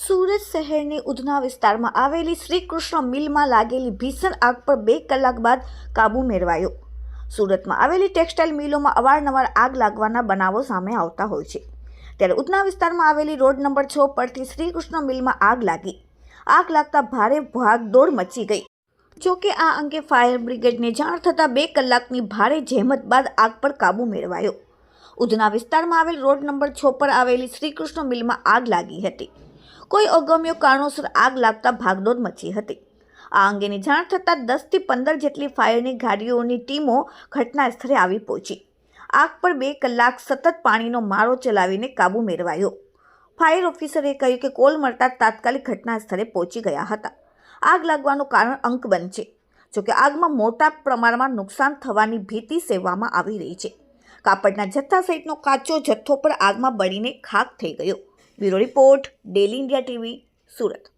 સુરત શહેરની ઉધના વિસ્તારમાં આવેલી શ્રી કૃષ્ણ મિલમાં લાગેલી ભીષણ આગ પર બે કલાક બાદ કાબુ મેળવાયો. સુરતમાં આવેલી ટેક્સટાઇલ મિલોમાં અવારનવાર આગ લાગવાના બનાવો સામે આવતા હોય છે. ત્યારે ઉધના વિસ્તારમાં આવેલી રોડ નંબર છ પરથી શ્રી કૃષ્ણ મિલમાં આગ લાગી. આગ લાગતા ભારે ભાગદોડ મચી ગઈ. જોકે આ અંગે ફાયર બ્રિગેડને જાણ થતાં બે કલાકની ભારે જહેમત બાદ આગ પર કાબુ મેળવાયો. ઉધના વિસ્તારમાં આવેલ રોડ નંબર છ પર આવેલી શ્રીકૃષ્ણ મિલમાં આગ લાગી હતી. કોઈ અગમ્ય કારણોસર આગ લાગતા ભાગદોડ મચી હતી. આ અંગેની જાણ થતાં દસથી પંદર જેટલી ફાયરની ગાડીઓની ટીમો ઘટના સ્થળે આવી પહોંચી. આગ પર બે કલાક સતત પાણીનો મારો ચલાવીને કાબૂ મેળવાયો. ફાયર ઓફિસરે કહ્યું કે કોલ મળતા તાત્કાલિક ઘટના સ્થળે પહોંચી ગયા હતા. આગ લાગવાનું કારણ અંક છે. જોકે આગમાં મોટા પ્રમાણમાં નુકસાન થવાની ભીતિ સેવવામાં આવી રહી છે. કાપડના જથ્થા સહિતનો કાચો જથ્થો પણ આગમાં બળીને ખાક થઈ ગયો. Bureau report, daily India TV, Surat.